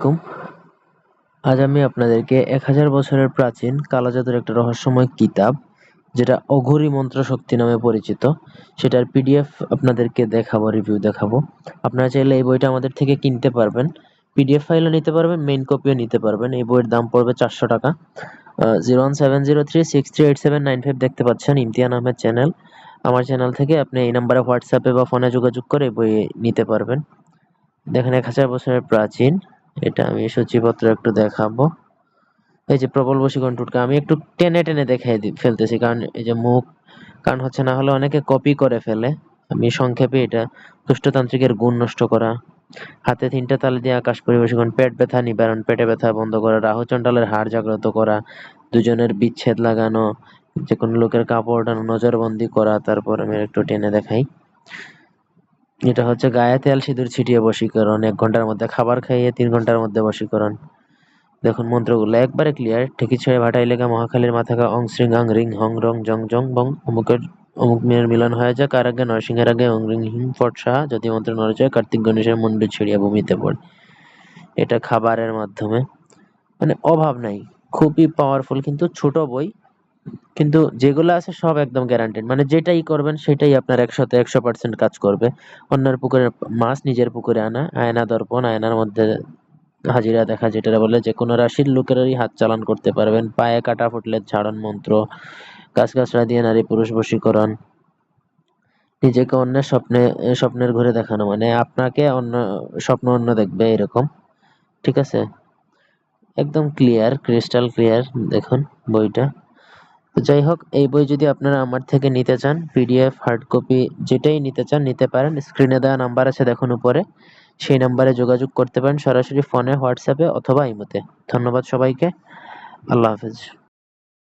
আলাইকুম। আজ আমি আপনাদেরকে এক হাজার বছরের প্রাচীন কালো জাদুর একটা রহস্যময় কিতাব, যেটা অঘোরী মন্ত্র শক্তি নামে পরিচিত, সেটার পিডিএফ আপনাদেরকে দেখাবো, রিভিউ দেখাবো। আপনারা চাইলে এই বইটা আমাদের থেকে কিনতে পারবেন। পিডিএফ ফাইলও নিতে পারবেন মেইন কপিও নিতে পারবেন। এই বইয়ের দাম পড়বে চারশো টাকা। Zero one seven zero three six three eight seven nine five দেখতে পাচ্ছেন ইমতিয়ান আহমেদ চ্যানেল আমার চ্যানেল থেকে আপনি এই নাম্বারে হোয়াটসঅ্যাপে বা ফোনে যোগাযোগ করে বই নিতে পারবেন। দেখেন, এক হাজার বছরের প্রাচীন। এটা আমি সূচিপত্র একটু দেখাবো। এই যে প্রবল বশীকরণ টুটকা, আমি একটু টেনে টেনে দেখাই ফেলতেছি, কারণ এই যে মুখ, কারণ হচ্ছে না হলে অনেকে কপি করে ফেলে। আমি সংক্ষেপে এটা দুষ্টতান্ত্রিকের গুণ নষ্ট করা, হাতে তিনটা তালে দিয়ে আকাশ পরিবেশকরণ, পেট ব্যথা, নিবারণ, পেটে ব্যথা বন্ধ করা, রাহু চণ্ডালের হাড় জাগ্রত করা, দুজনের বিচ্ছেদ লাগানো যে কোনো লোকের কাপড় নজরবন্দি করা, তারপর আমি একটু টেনে দেখাই। এটা হচ্ছে গায়ে তেল সিঁদুর ছিটিয়ে বশীকরণ, এক ঘণ্টার মধ্যে খাবার খাইয়ে তিন ঘণ্টার মধ্যে বশীকরণ। দেখুন মন্ত্রগুলো একবারে ক্লিয়ার ঠিকই ছয় ভাটাই লেগা মহাখালীর মাথাকা অং শ্রিং আং রিং হং রং জং জং বং। অমুকের, অমুক মেয়ের মিলন হয়ে যায় কার আগে নরসিংহের আগে অং রিং হিং ফট সাহা যদি মন্ত্র নড়ে যায় কার্তিক গণেশের মুন্ডু ছিড়িয়া ভূমিতে পড়ে। এটা খাবারের মাধ্যমে। মানে অভাব নাই, খুবই পাওয়ারফুল কিন্তু ছোট বই। কিন্তু যেগুলো আছে সব একদম গ্যারান্টেড মানে যেটাই করবেন সেটাই আপনার একশোতে একশো পার্সেন্ট কাজ করবে। অন্যের পুকুরে মাছ নিজের পুকুরে আনা, আয়না দর্পণ, আয়নার মধ্যে হাজিরা দেখা, যেটা বলে যে কোনো রাশির লোকেরই হাত চালান করতে পারবেন। পায়ে কাটা ফুটলে ঝাড়ন মন্ত্র গাছ গাছড়া দিয়ে নারী পুরুষ বশীকরণ, নিজেকে অন্যের স্বপ্নে, স্বপ্নের ঘুরে দেখানো। মানে আপনাকে অন্য, স্বপ্ন অন্য দেখবে এরকম। ঠিক আছে? একদম ক্লিয়ার ক্রিস্টাল ক্লিয়ার দেখুন বইটা। তো যাই হোক, এই বই যদি আপনারা আমার থেকে নিতে চান পিডিএফ হার্ড কপি যেটাই নিতে চান, নিতে পারেন। স্ক্রিনে দেওয়া নাম্বার আছে, দেখুন উপরে। সেই নাম্বারে যোগাযোগ করতে পারেন সরাসরি ফোনে হোয়াটসঅ্যাপে অথবা ইমোতে ধন্যবাদ সবাইকে। আল্লাহ হাফেজ।